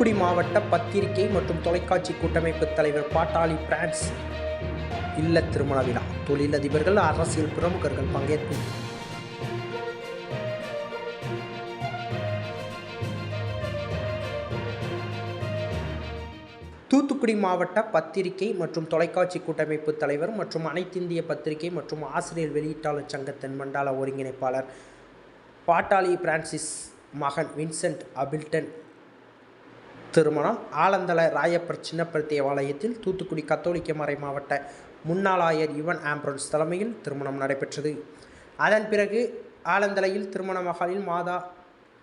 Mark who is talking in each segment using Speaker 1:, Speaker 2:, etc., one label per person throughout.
Speaker 1: மாவட்ட பத்திரிகை மற்றும் தொலைக்காட்சி கூட்டமைப்பு தலைவர் பாட்டாளி பிரான்ஸ் இல்ல திருமண விழா. தொழிலதிபர்கள் அரசியல் பிரமுகர்கள் பங்கேற்பு. தூத்துக்குடி மாவட்ட பத்திரிகை மற்றும் தொலைக்காட்சி கூட்டமைப்பு தலைவர் மற்றும் அனைத்திந்திய பத்திரிகை மற்றும் ஆசிரியர் வெளியீட்டாளர் சங்க தென்மண்டல ஒருங்கிணைப்பாளர் பாட்டாளி பிரான்சிஸ் மகன் வின்சென்ட் அபில்டன் திருமணம். ஆலந்தலை ராயப்பர் சின்னப்பர் தேவாலயத்தில் தூத்துக்குடி கத்தோலிக்க மறை மாவட்ட முன்னாள் ஆயர் யுவன் ஆம்பரன்ஸ் தலைமையில் திருமணம் நடைபெற்றது. அதன் பிறகு ஆலந்தலையில் திருமண மகளில் மாதா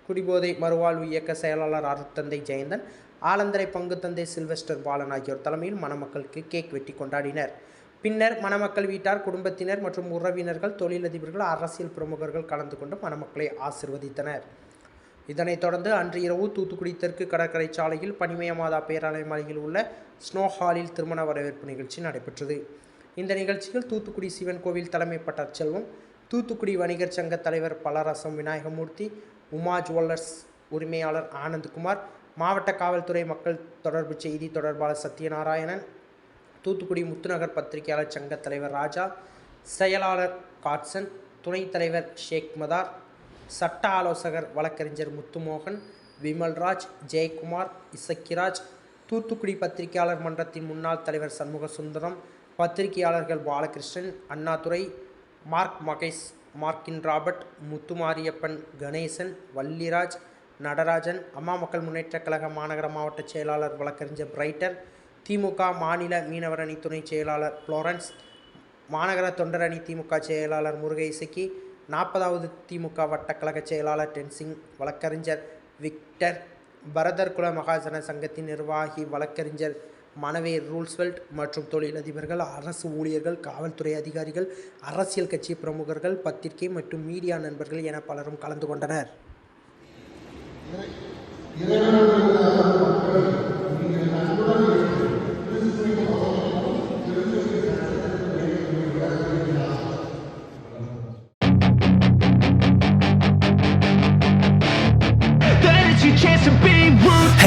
Speaker 1: குடிபோதை மறுவாழ்வு இயக்க செயலாளர் அருத்தந்தை ஜெயந்தன் ஆலந்தரை பங்கு தந்தை சில்வெஸ்டர் பாலன் ஆகியோர் தலைமையில் மணமக்களுக்கு கேக் வெட்டி கொண்டாடினர். பின்னர் மணமக்கள் வீட்டார் குடும்பத்தினர் மற்றும் உறவினர்கள் தொழிலதிபர்கள் அரசியல் பிரமுகர்கள் கலந்து கொண்டு மணமக்களை ஆசிர்வதித்தனர். இதனைத் தொடர்ந்து அன்று இரவு தூத்துக்குடி தெற்கு கடற்கரை சாலையில் பனிமய மாதா பேராலயம் உள்ள ஸ்னோ ஹாலில் திருமண வரவேற்பு நிகழ்ச்சி நடைபெற்றது. இந்த நிகழ்ச்சியில் தூத்துக்குடி சிவன் கோவில் தலைமை பட்டர்செல்வம் தூத்துக்குடி வணிகர் சங்க தலைவர் பலரசம் விநாயகமூர்த்தி உமா ஜுவல்லர்ஸ் உரிமையாளர் ஆனந்த்குமார் மாவட்ட காவல்துறை மக்கள் தொடர்பு செய்தி தொடர்பாளர் சத்யநாராயணன் தூத்துக்குடி முத்துநகர் பத்திரிகையாளர் சங்க தலைவர் ராஜா செயலாளர் காட்சன் துணைத் தலைவர் ஷேக் மதார் சட்ட ஆலோசகர் வழக்கறிஞர் முத்துமோகன் விமல்ராஜ் ஜெயக்குமார் இசக்கிராஜ் தூத்துக்குடி பத்திரிகையாளர் மன்றத்தின் முன்னாள் தலைவர் சண்முக சுந்தரம் பத்திரிகையாளர்கள் பாலகிருஷ்ணன் அண்ணாதுரை மார்க் மகேஷ் மார்க்கின் ராபர்ட் முத்துமாரியப்பன் கணேசன் வள்ளிராஜ் நடராஜன் அம்மா மக்கள் முன்னேற்றக் கழக மாநகர மாவட்ட செயலாளர் வழக்கறிஞர் பிரைட்டர் திமுக மாநில மீனவர் அணி துணை செயலாளர் புளோரன்ஸ் மாநகர தொண்டரணி திமுக செயலாளர் முருகை இசக்கி நாற்பதாவது திமுக வட்டக்கழக செயலாளர் டென்சிங் வழக்கறிஞர் விக்டர் பரதர்குல மகாஜன சங்கத்தின் நிர்வாகி வழக்கறிஞர் மனவே ரூல்ஸ்வெல்ட் மற்றும் தொழிலதிபர்கள் அரசு ஊழியர்கள் காவல்துறை அதிகாரிகள் அரசியல் கட்சி பிரமுகர்கள் பத்திரிகை மற்றும் மீடியா நண்பர்கள் என பலரும் கலந்து கொண்டனர்.